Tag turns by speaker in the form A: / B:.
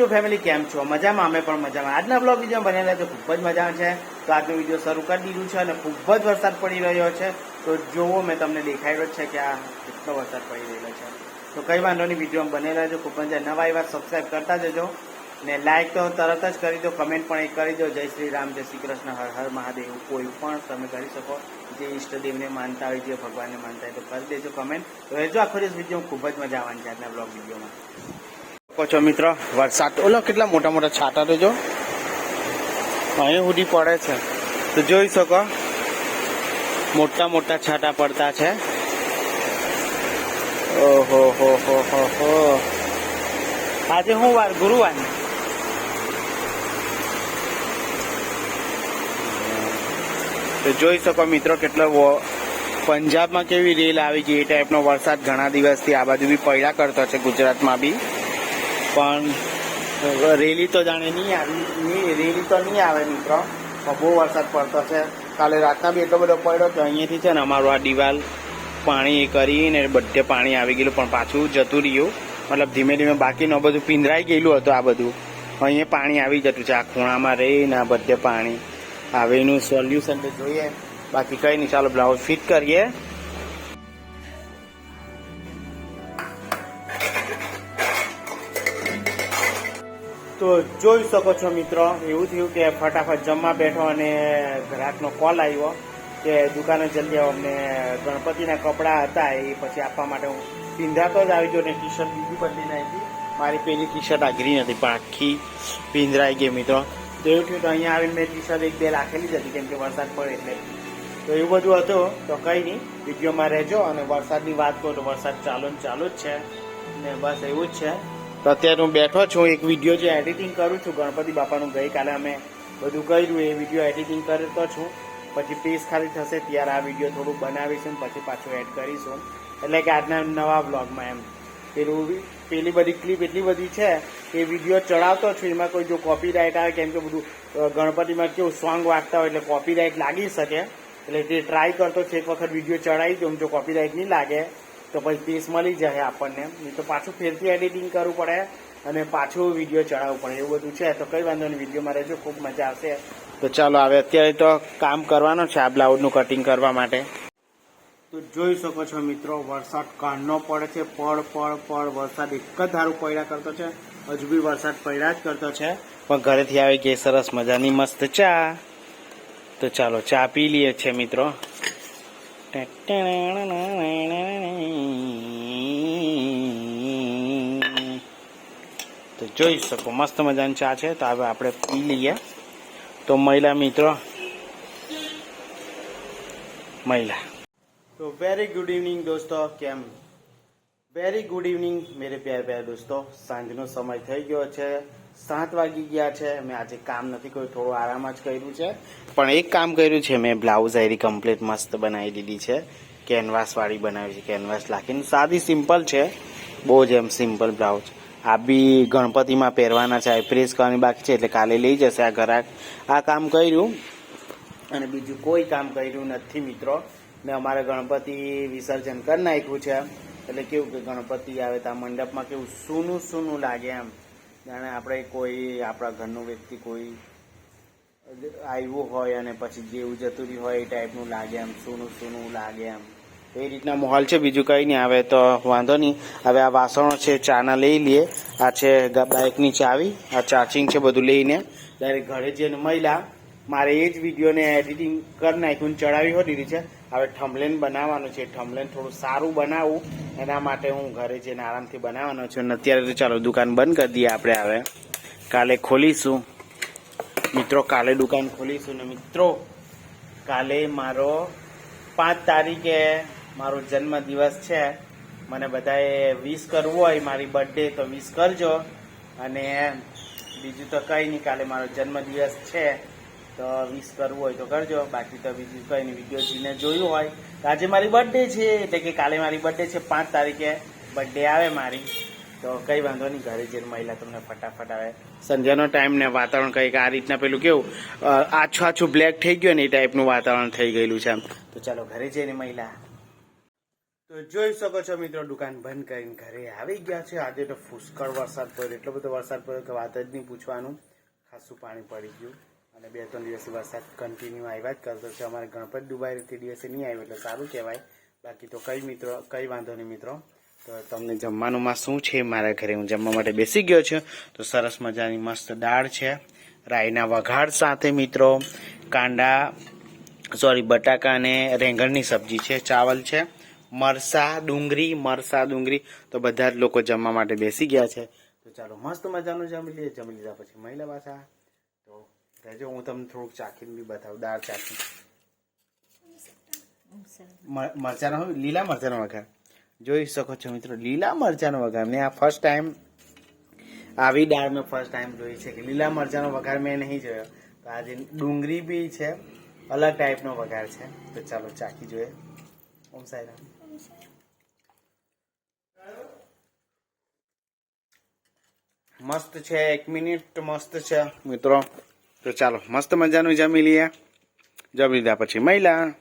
A: YouTube family કેમ છો? મજામાં? અમે પણ મજામાં. આજના બ્લોગ વીડિયો બનેલા તો ખૂબ જ મજામાં છે. તો આજનો વીડિયો શરૂ કરી દીધું છે અને ખૂબ જ વરસાદ પડી રહ્યો છે. તો જોવો, મેં તમને દેખાડ્યો છે કે આ કેટલો વરસાદ પડી રહ્યો છે. તો કઈ વાંધો નહીં વીડિયો બનેલા છે ખૂબ જ નવા એવા સબસ્ક્રાઈબ કરતા જજો. ને લાઈક તો તરત જ કરી દો કમેન્ટ પણ એક કરી દો. જય શ્રી રામ, જય શ્રી કૃષ્ણ, હર હર મહાદેવ. કોઈ પણ તમે કરી શકો. જે ઈષ્ટદેવને માનતા હોય, જે ભગવાનને માનતા હોય તો કરી દેજો કમેન્ટ રહેજો, આખો દિવસ વીડિયો. ખૂબ જ મજા આવવાની છે આજના બ્લોગ વિડીયોમાં. કહો છો મિત્ર? વરસાદ ઓલો કેટલા મોટા મોટા છાટા તો જો. અહીં સુધી પડે છે. તો જોઈ શકો. મોટા મોટા છાટા પડતા છે. ઓહો, હો હો હો હો. આજે હું વાર? ગુરુવાર તો જોઈ શકો મિત્રો કેટલો પંજાબમાં કેવી રેલ આવી ગઈ એ ટાઈપનો વરસાદ ઘણા દિવસથી આ બાજુ બી પડ્યા કરતો છે, ગુજરાતમાં બી. પણ રેલી તો જાણે નહીં આવી રેલી તો નહીં આવે મિત્રો. બહુ વરસાદ પડતો છે. કાલે રાતના બી એટલો બધો પડ્યો કે અહીંયાથી છે ને અમારું આ દિવાલ પાણી કરીને બધે પાણી આવી ગયેલું, પણ પાછું જતું રહ્યું. મતલબ ધીમે ધીમે બાકીનું બધું પીંધરાઈ ગયેલું હતું આ બધું. અહીંયા પાણી આવી જતું છે, આ ખૂણામાં રહીને આ બધે પાણી. હવે એનું સોલ્યુશન તો જોઈએ. બાકી કઈ નહીં, ચાલો બ્લાઉઝ ફિટ કરીએ. તો જોઈ શકો છો મિત્રો, એવું થયું કે ફટાફટ જમવા બેઠો અને ગ્રાહકનો કોલ આવ્યો કે દુકાને જલ્દી આવો. અમને ગણપતિના કપડાં હતા એ પછી આપવા માટે હું પીંધાતો જ આવી ગયો ને ટી શર્ટ બીજી બદલી નાખી. મારી પેલી ટી શર્ટ આગરી નથી પણ આખી પીંધરાઈ ગઈ મિત્રો. તો એવું થયું તો અહીંયા આવીને મેં ટી શર્ટ એક બે રાખેલી જ હતી, કેમ કે વરસાદ પડે એટલે. તો એવું બધું હતું, તો કંઈ નહીં, વિડીયોમાં રહેજો અને વરસાદની વાત કરો તો વરસાદ ચાલુ ને ચાલુ જ છે. ને બસ એવું જ છે. તો અત્યારે હું બેઠો છું, એક વીડિયો જે એડિટિંગ કરું છું, ગણપતિ બાપાનું ગઈકાલે અમે બધું કર્યું, એ વીડિયો એડિટિંગ કરતો છું. પછી પીસ ખાલી થશે, ત્યારે આ વીડિયો થોડું બનાવીશું પછી પાછું એડ કરીશું. એટલે કે આજના નવા બ્લોગમાં એમ. પેલું પેલી બધી ક્લિપ એટલી બધી છે કે વીડિયો ચડાવતો છું, એમાં કોઈ જો કોપીરાઇટ આવે, કેમ કે બધું ગણપતિમાં કેવું સોંગ વાગતા હોય એટલે કોપીરાઇટ લાગી શકે. એટલે તે ટ્રાય કરતો છે, એક વખત વીડિયો ચડાવી દઉં, જો કોપીરાઇટ નહીં લાગે તો પછી પીસ મળી જાય આપણને. નહીં તો પાછું ફેરથી એડિટિંગ કરવું પડે અને પાછું વીડિયો ચડાવવું પડે. એવું બધું છે. તો કઈ વાંધો નહીં વિડીયોમાં રહેજો. ખૂબ મજા આવશે. તો ચાલો હવે અત્યારે તો કામ કરવાનું છે આ બ્લાઉઝનું કટિંગ કરવા માટે. તો જોઈ શકો છો મિત્રો વરસાદ કાળનો પડે છે. પડ પળ પળ વરસાદ એક જ ધારું પડ્યા કરતો છે. હજુ બી વરસાદ પડ્યા જ કરતો છે. પણ ઘરેથી આવી ગઈ સરસ મજાની મસ્ત ચા. તો ચાલો ચા પી લઈએ છીએ મિત્રો. તો જોઈ શકો મસ્ત મજાની ચા છે તો હવે આપણે પી લઈએ તો મહિલા મિત્રો મહિલા तो वेरी गुड इवनिंग दोस्तों કેમ વેરી ગુડ ઇવનિંગ મેરે પ્યાર પ્યાર દોસ્તો સાંજનો સમય થઈ ગયો છે સાત વાગી ગયા છે. મેં આજે કામ નથી કર્યું, થોડું આરામ જ કર્યું છે. પણ એક કામ કર્યું છે, મેં બ્લાઉઝ આયરી કમ્પ્લીટ મસ્ત બનાવી દીધી છે. કેનવાસ વાળી બનાવી છે, કેનવાસ લાખીને. સાદી સિમ્પલ છે, બહુ જ એમ સિમ્પલ બ્લાઉઝ. આ બી ગણપતિમાં પહેરવાના છે પ્રેસ કરવાની બાકી છે, એટલે કાલે લઈ જશે આ ઘરાક. આ કામ કર્યું. અને બીજું કોઈ કામ કર્યું નથી, મિત્રો. ને અમારે ગણપતિ વિસર્જન કરી નાખ્યું છે. એટલે કેવું કે ગણપતિ આવે તો આ મંડપમાં કેવું સૂનું સૂનું લાગે એમ. જાણે આપણે કોઈ, આપણા ઘરનું વ્યક્તિ કોઈ આવ્યું હોય અને પછી જેવું જતું રહ્યું હોય એ ટાઈપનું લાગે એમ, સૂનું સૂનું લાગે એમ. એ રીતના માહોલ છે, બીજું કંઈ નહીં. આવે તો વાંધો નહીં. હવે આ વાસણો છે, ચાના લઈ લઈએ. આ છે બાઇકની ચાવી, આ ચાર્જિંગ છે બધું લઈને. ત્યારે ઘરે જઈને મહિલા મારે એ જ વિડીયોને એડિટિંગ કરી નાખ્યું ચડાવી હોતી, છે. હવે ઠમલેન બનાવવાનું છે. ઠમલેન થોડું સારું બનાવું. એના માટે હું ઘરે જઈને આરામથી બનાવવાનો છું. અત્યારે તો ચાલો દુકાન બંધ કરી દઈએ આપણે હવે. કાલે ખોલીશું. મિત્રો, કાલે દુકાન ખોલીશું ને મિત્રો, કાલે મારો પાંચ તારીખે મારો જન્મ દિવસ છે. મને બધાએ વિશ કરવું હોય મારી બર્થડે તો વિશ કરજો. અને બીજું તો કંઈ નહીં, કાલે મારો જન્મદિવસ છે. તો વિશ કરવું હોય તો કરજો. બાકી તો બીજું કંઈ નહીં વીડિયો જીને જોયું હોય, તો આજે મારી બર્થડે છે. એટલે કે કાલે મારી બર્થડે છે. પાંચ તારીખે બર્થડે આવે મારી. તો કઈ વાંધો નહીં, ઘરે જઈને મહિલા તમને ફટાફટ આવે. સંધ્યાનો ટાઈમ ને વાતાવરણ કંઈક આ રીતના પેલું કેવું આછું આછું બ્લેક થઈ ગયું ને એ ટાઈપનું વાતાવરણ થઈ ગયેલું છે આમ તો ચાલો ઘરે જઈને મહિલા તો જોઈ શકો છો મિત્રો, દુકાન બંધ કરીને ઘરે આવી ગયા છે. આજે તો ફુષ્કળ વરસાદ પડ્યો. એટલો બધો વરસાદ પડ્યો કે વાત જ નહીં પૂછવાનું. ખાસું પાણી પડી ગયું. અને બે ત્રણ દિવસથી વરસાદ કન્ટિન્યુ આવ્યા જ કરતો છે. અમારે ગણપત ડુબાઈ તે દિવસે નહીં આવ્યો, એટલે સારું કહેવાય. બાકી તો કઈ મિત્રો, કઈ વાંધો નહીં મિત્રો. તો તમને જમવાનુંમાં શું છે મારા ઘરે? હું જમવા માટે બેસી ગયો છું. તો સરસ મજાની મસ્ત દાળ છે, રાઈના વઘાર સાથે મિત્રો, કાંડા સોરી બટાકા અને રેંગણની સબ્જી છે, ચાવલ છે, મરસા ડુંગળી મરસા ડુંગળી. તો બધા જ લોકો જમવા માટે બેસી ગયા છે. તો ચાલો મસ્ત મજાનું જમી લઈએ. જમી લીધા પછી મહિલા પાછા. રહેજો, હું તમને થોડુંક ચાખીને બી બતાવું, દાળ ચાખી. મરચાંનો લીલા મરચાનો વઘાર. જોઈ શકો છો મિત્રો, લીલા મરચાનો વઘાર. મેં આ ફર્સ્ટ ટાઈમ આવી દાળ મેં ફર્સ્ટ ટાઈમ જોઈ છે કે લીલા મરચાનો વઘાર મેં નહીં જોયો. તો આજે ડુંગળી બી છે, અલગ ટાઈપનો વઘાર છે. તો ચાલો ચાખી જોઈએ. ઓમ સાઈરામ મસ્ત છે, એક મિનિટ મસ્ત છે, મિત્રો. તો ચાલો મસ્ત મજાનું જમી લઈએ. જમી લીધા પછી મહિલા.